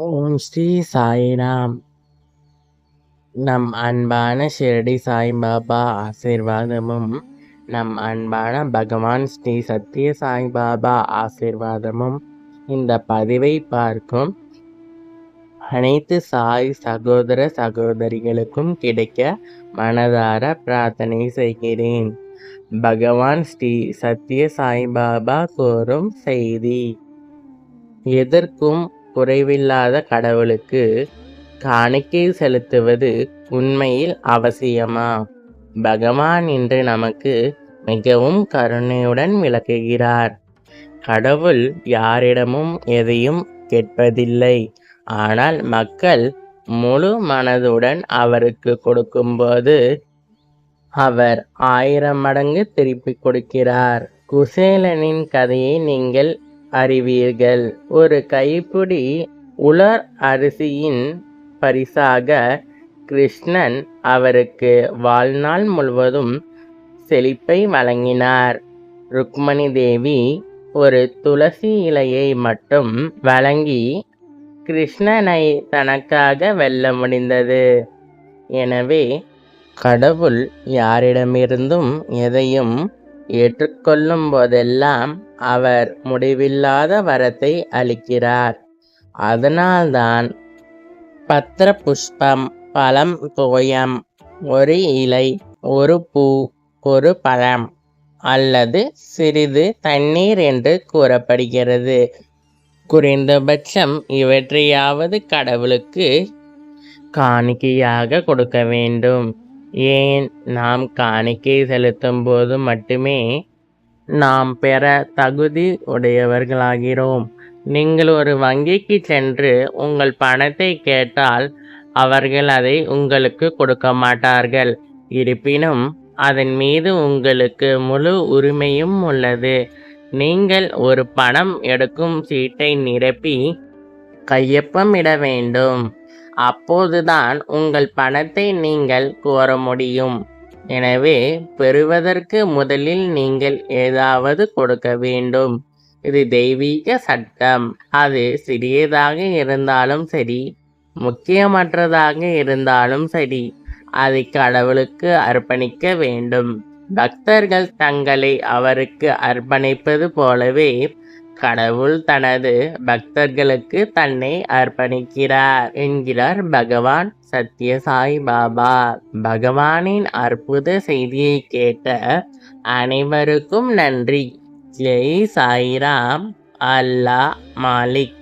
ஓம் ஸ்ரீ சாய்ராம் நம் அன்பான ஷிரடி சாய்பாபா ஆசீர்வாதமும் நம் அன்பான பகவான் ஸ்ரீ சத்ய சாய்பாபா ஆசீர்வாதமும் இந்த பதிவை பார்க்கும் அனைத்து சாய் சகோதர சகோதரிகளுக்கும் கிடைக்க மனதார பிரார்த்தனை செய்கிறேன். பகவான் ஸ்ரீ சத்ய சாய்பாபா கோரும் செய்தி. எதற்கும் குறைவில்லாத கடவுளுக்கு காணிக்கை செலுத்துவது உண்மையில் அவசியமா? பகவான் இன்று நமக்கு மிகவும் கருணையுடன் விளக்குகிறார். கடவுள் யாரிடமும் எதையும் கேட்பதில்லை. ஆனால் மக்கள் முழு மனதுடன் அவருக்கு கொடுக்கும்போது அவர் ஆயிரம் மடங்கு திருப்பிக் கொடுக்கிறார். குசேலனின் கதையை நீங்கள் அறிவீர்கள். ஒரு கைப்பிடி உலர் அரிசியின் பரிசாக கிருஷ்ணன் அவருக்கு வாழ்நாள் முழுவதும் செழிப்பை வழங்கினார். ருக்மணி தேவி ஒரு துளசி இலையை மட்டும் வழங்கி கிருஷ்ணனை தனக்காக வெல்ல முடிந்தது. எனவே கடவுள் யாரிடமிருந்தும் எதையும் ஏற்றுக்கொள்ளும் போதெல்லாம் அவர் முடிவில்லாத வரத்தை அளிக்கிறார். அதனால்தான் பத்திர புஷ்பம் பழம் கோயம் ஒரு இலை ஒரு பூ ஒரு பழம் அல்லது சிறிது தண்ணீர் என்று கூறப்படுகிறது. குறைந்தபட்சம் இவற்றையாவது கடவுளுக்கு காணிக்கையாக கொடுக்க வேண்டும். ஏன் நாம் காணிக்கை செலுத்தும் போது மட்டுமே நாம் பெற தகுதி உடையவர்களாகிறோம்? நீங்கள் ஒரு வங்கிக்கு சென்று உங்கள் பணத்தை கேட்டால் அவர்கள் அதை உங்களுக்கு கொடுக்க மாட்டார்கள். இருப்பினும் அதன் மீது உங்களுக்கு முழு உரிமையும் உள்ளது. நீங்கள் ஒரு பணம் எடுக்கும் சீட்டை நிரப்பி கையொப்பமிட வேண்டும் அப்போதுதான் உங்கள் பணத்தை நீங்கள் கோர முடியும் எனவே பெறுவதற்கு முதலில் நீங்கள் ஏதாவது கொடுக்க வேண்டும். இது தெய்வீக சட்டம். அது சிறியதாக இருந்தாலும் சரி முக்கியமற்றதாக இருந்தாலும் சரி அதை கடவுளுக்கு அர்ப்பணிக்க வேண்டும். பக்தர்கள் தங்களை அவருக்கு அர்ப்பணிப்பது போலவே கடவுள் தனது பக்தர்களுக்கு தன்னை அர்ப்பணிக்கிறார் என்கிறார் பகவான் சத்ய சாய் பாபா. பகவானின் அற்புத செய்தியை கேட்ட அனைவருக்கும் நன்றி. ஜெய் சாய்ராம். அல்லா மாலிக்.